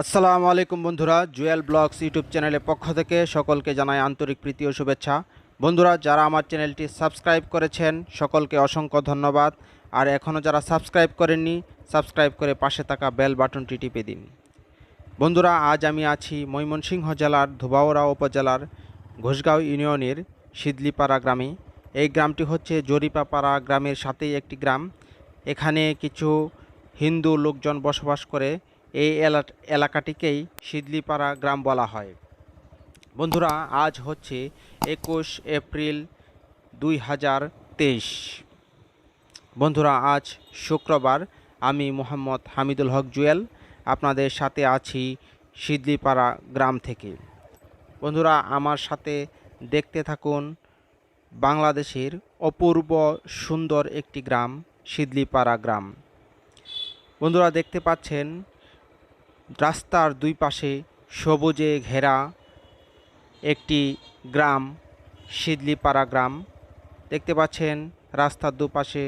আসসালামু আলাইকুম বন্ধুরা, জুয়েল ব্লগস ইউটিউব চ্যানেলের পক্ষ থেকে সকলকে জানাই আন্তরিক প্রীতি ও শুভেচ্ছা। বন্ধুরা, যারা আমার চ্যানেলটি সাবস্ক্রাইব করেছেন, সকলকে অসংখ্য ধন্যবাদ। আর এখনও যারা সাবস্ক্রাইব করেননি, সাবস্ক্রাইব করে পাশে থাকা বেল বাটনটি টিপে দিন। বন্ধুরা, আজ আমি আছি ময়মনসিংহ জেলার ধোবাউড়া উপজেলার ঘোষগাঁও ইউনিয়নের সিদলিপাড়া গ্রামে। এই গ্রামটি হচ্ছে জরিপাপাড়া গ্রামের সাথেই একটি গ্রাম। এখানে কিছু হিন্দু লোকজন বসবাস করে। এই এলা- এলাকাটিকেই সিদলিপাড়া গ্রাম বলা হয়। বন্ধুরা, আজ হচ্ছে একুশ এপ্রিল দুই হাজার তেইশ। বন্ধুরা, আজ শুক্রবার। আমি মোহাম্মদ হামিদুল হক জুয়েল। আপনাদের সাথে আছি সিদলিপাড়া গ্রাম থেকে। বন্ধুরা, আমার সাথে দেখতে থাকুন বাংলাদেশের অপূর্ব সুন্দর একটি গ্রাম, সিদলিপাড়া গ্রাম। বন্ধুরা দেখতে পাচ্ছেন, রাস্তার দুই পাশে সবুজে ঘেরা একটি গ্রাম, সিদলিপাড়া গ্রাম। দেখতে পাচ্ছেন, রাস্তার দুপাশে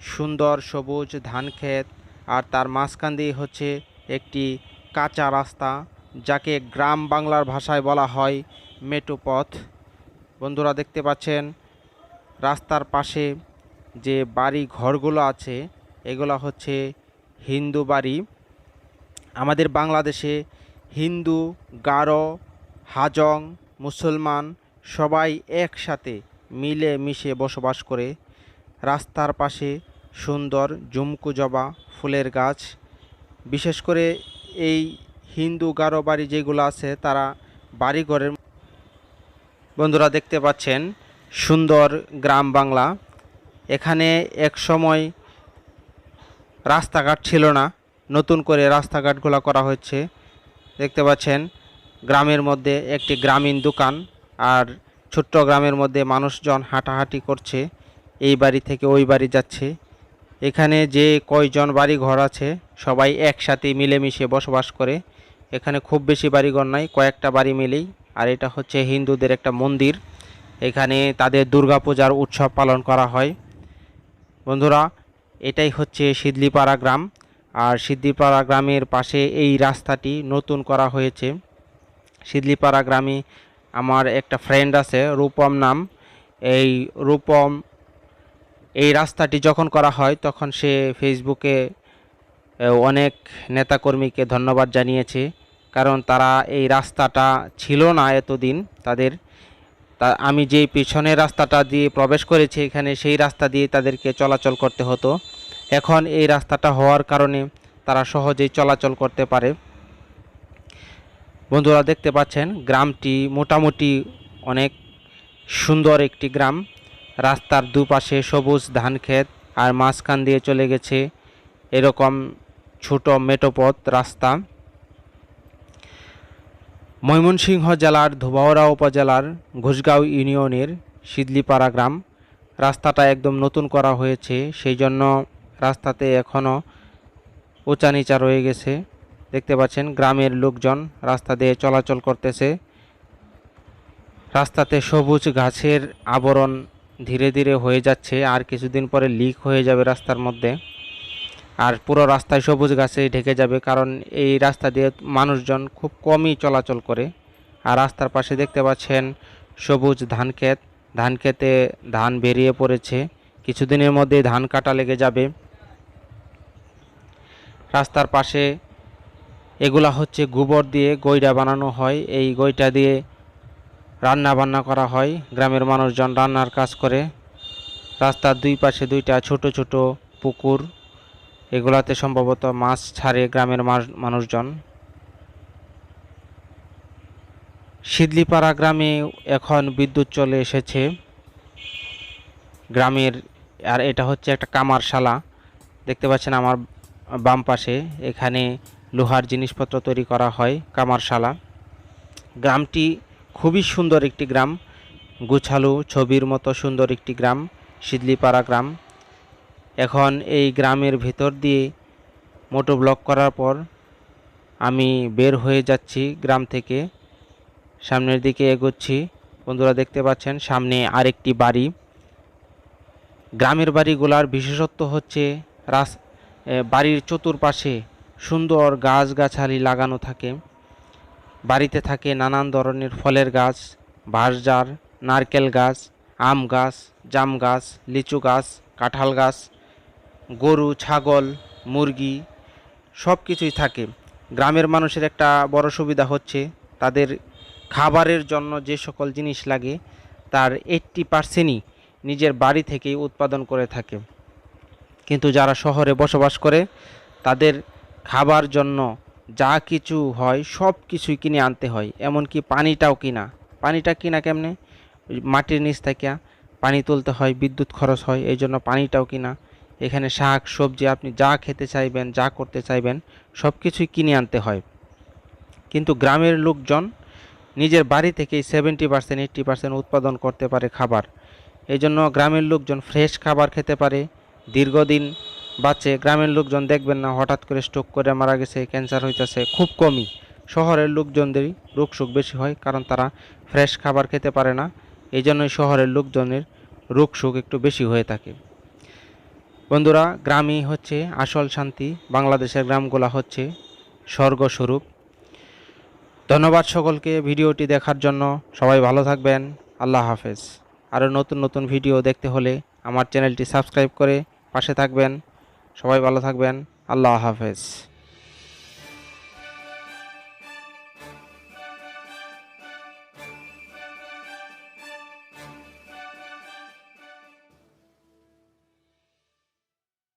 সুন্দর সবুজ ধান ক্ষেত আর তার মাঝখান দিয়ে হচ্ছে একটি কাঁচা রাস্তা, যাকে গ্রাম বাংলার ভাষায় বলা হয় মেট্রো পথ বন্ধুরা দেখতে পাচ্ছেন, রাস্তার পাশে যে বাড়ি ঘরগুলো আছে, এগুলো হচ্ছে হিন্দু বাড়ি। আমাদের বাংলাদেশে হিন্দু, গারো, হাজং, মুসলমান সবাই একসাথে মিলে মিশে বসবাস করে। রাস্তার পাশে সুন্দর জুমকু জবা, ফুলের গাছ। বিশেষ করে এই হিন্দু গারো বাড়ি যেগুলো আছে, তারা বাড়িঘরের বন্ধুরা দেখতে পাচ্ছেন সুন্দর গ্রাম বাংলা। এখানে এক সময় রাস্তাঘাট ছিল না, নতুন করে রাস্তাঘাটগুলো করা হচ্ছে। দেখতে পাচ্ছেন গ্রামের মধ্যে একটি গ্রামীণ দোকান আর ছোট্ট গ্রামের মধ্যে মানুষজন হাঁটাহাঁটি করছে, এই বাড়ি থেকে ওই বাড়ি যাচ্ছে। এখানে যে কয়জন বাড়ি ঘর আছে, সবাই একসাথে মিলেমিশে বসবাস করে। এখানে খুব বেশি বাড়িঘর নাই, কয়েকটা বাড়ি মিলেই আর এটা হচ্ছে হিন্দুদের একটা মন্দির। এখানে তাদের দুর্গাপূজার উৎসব পালন করা হয়। বন্ধুরা, এটাই হচ্ছে সিদলিপাড়া গ্রাম। আর সিদ্ধিপাড়া গ্রামের পাশে এই রাস্তাটি নতুন করা হয়েছে। সিদলিপাড়া গ্রামে আমার একটা ফ্রেন্ড আছে, রূপম নাম। এই রূপম, এই রাস্তাটি যখন করা হয়, তখন সে ফেসবুকে অনেক নেতাকর্মীকে ধন্যবাদ জানিয়েছে। কারণ তারা এই রাস্তাটা ছিল না এতদিন। তাদের, তা, আমি যেই পিছনের রাস্তাটা দিয়ে প্রবেশ করেছি, এখানে সেই রাস্তা দিয়ে তাদেরকে চলাচল করতে হতো। এখন এই রাস্তাটা হওয়ার কারণে তারা সহজেই চলাচল করতে পারে। বন্ধুরা, দেখতে পাচ্ছেন, গ্রামটি মোটামুটি অনেক সুন্দর একটি গ্রাম। রাস্তার দুপাশে সবুজ ধান ক্ষেত আর মাঝখান দিয়ে চলে গেছে এরকম ছোট মেটোপথ রাস্তা। ময়মনসিংহ জেলার ধোবাউড়া উপজেলার ঘোষগাঁও ইউনিয়নের সিদলিপাড়া গ্রাম। রাস্তাটা একদম নতুন করা হয়েছে, সেই জন্য রাস্তাতে এখনও উঁচা নিচা রয়ে গেছে। দেখতে পাচ্ছেন, গ্রামের লোকজন রাস্তা দিয়ে চলাচল করতেছে। রাস্তাতে সবুজ গাছের আবরণ ধীরে ধীরে হয়ে যাচ্ছে, আর কিছুদিন পরে লিক হয়ে যাবে রাস্তার মধ্যে। আর পুরো রাস্তায় সবুজ গাছে ঢেকে যাবে, কারণ এই রাস্তা দিয়ে মানুষজন খুব কমই চলাচল করে। আর রাস্তার পাশে দেখতে পাচ্ছেন সবুজ ধান ক্ষেত। ধান খেতে ধান বেরিয়ে পড়েছে। কিছুদিনের মধ্যে ধান কাটা লেগে যাবে। রাস্তার পাশে এগুলা হচ্ছে গোবর দিয়ে গইটা বানানো হয়। এই গইটা দিয়ে রান্না বান্না করা হয়। গ্রামের মানুষজন রান্নার কাজ করে। রাস্তার দুই পাশে দুইটা ছোট ছোট পুকুর। এগুলাতে সম্ভবত মাছ ছাড়ে গ্রামের মানুষজন। সিদলিপাড়া গ্রামে এখন বিদ্যুৎ চলে এসেছে। গ্রামের, আর এটা হচ্ছে একটা কামারশালা। দেখতে পাচ্ছেন আমার বাম পাশে, এখানে লোহার জিনিসপত্র তৈরি করা হয় কামারশালা। গ্রামটি খুবই সুন্দর একটি গ্রাম। গুছালু ছবির মতো সুন্দর একটি গ্রাম সিদলিপাড়া গ্রাম। এখন এই গ্রামের ভেতর দিয়ে মোটো ব্লক করার পর আমি বের হয়ে যাচ্ছি গ্রাম থেকে। সামনের দিকে এগোচ্ছি। বন্ধুরা দেখতে পাচ্ছেন, সামনে আরেকটি বাড়ি। গ্রামের বাড়িগুলার বিশেষত্ব হচ্ছে রাস বাড়ির চতুর্পাশে সুন্দর গাছগাছালি লাগানো থাকে। বাড়িতে থাকে নানান ধরনের ফলের গাছ, বাঁশঝাড়, নারকেল গাছ, আম গাছ, জাম গাছ, লিচু গাছ, কাঁঠাল গাছ। গরু, ছাগল, মুরগি সব কিছুই থাকে। গ্রামের মানুষের একটা বড় সুবিধা হচ্ছে তাদের খাবারের জন্য যে সকল জিনিস লাগে তার এইট্টি পার্সেন্টই নিজের বাড়ি থেকেই উৎপাদন করে থাকে। কিন্তু যারা শহরে বসবাস করে, তাদের খাবার জন্য যা কিছু হয় সব কিছুই কিনে আনতে হয়। এমনকি পানিটাও কিনা। পানিটা কিনা কেমনে? মাটির নিচ থেকে পানি তুলতে হয়, বিদ্যুৎ খরচ হয়, এই জন্য পানিটাও কিনা। এখানে শাক, সবজি আপনি যা খেতে চাইবেন, যা করতে চাইবেন সব কিছুই কিনে আনতে হয়। কিন্তু গ্রামের লোকজন নিজের বাড়ি থেকেই সেভেন্টি পার্সেন্ট এইট্টি পার্সেন্ট উৎপাদন করতে পারে খাবার। এই জন্য গ্রামের লোকজন ফ্রেশ খাবার খেতে পারে। দীর্ঘদিন বাঁচে, গ্রামের লোকজন দেখবেন না, হঠাৎ করে স্ট্রোক করে মারা গেছে ক্যান্সার হইতেছে, খুব কমই। শহরের লোকজনদেরই রোগ সুখ বেশি হয়, কারণ তারা ফ্রেশ খাবার খেতে পারে না। এই জন্যই শহরের লোকজনের রোগ সুখ একটু বেশি হয়ে থাকে। বন্ধুরা, গ্রামই হচ্ছে আসল শান্তি, বাংলাদেশের গ্রামগুলা হচ্ছে স্বর্গস্বরূপ। ধন্যবাদ সকলকে ভিডিওটি দেখার জন্য। সবাই ভালো থাকবেন। আল্লাহ হাফেজ। আরও নতুন নতুন ভিডিও দেখতে হলে আমার চ্যানেলটি সাবস্ক্রাইব করে পাশে থাকবেন। সবাই ভালো থাকবেন। আল্লাহ হাফেজ।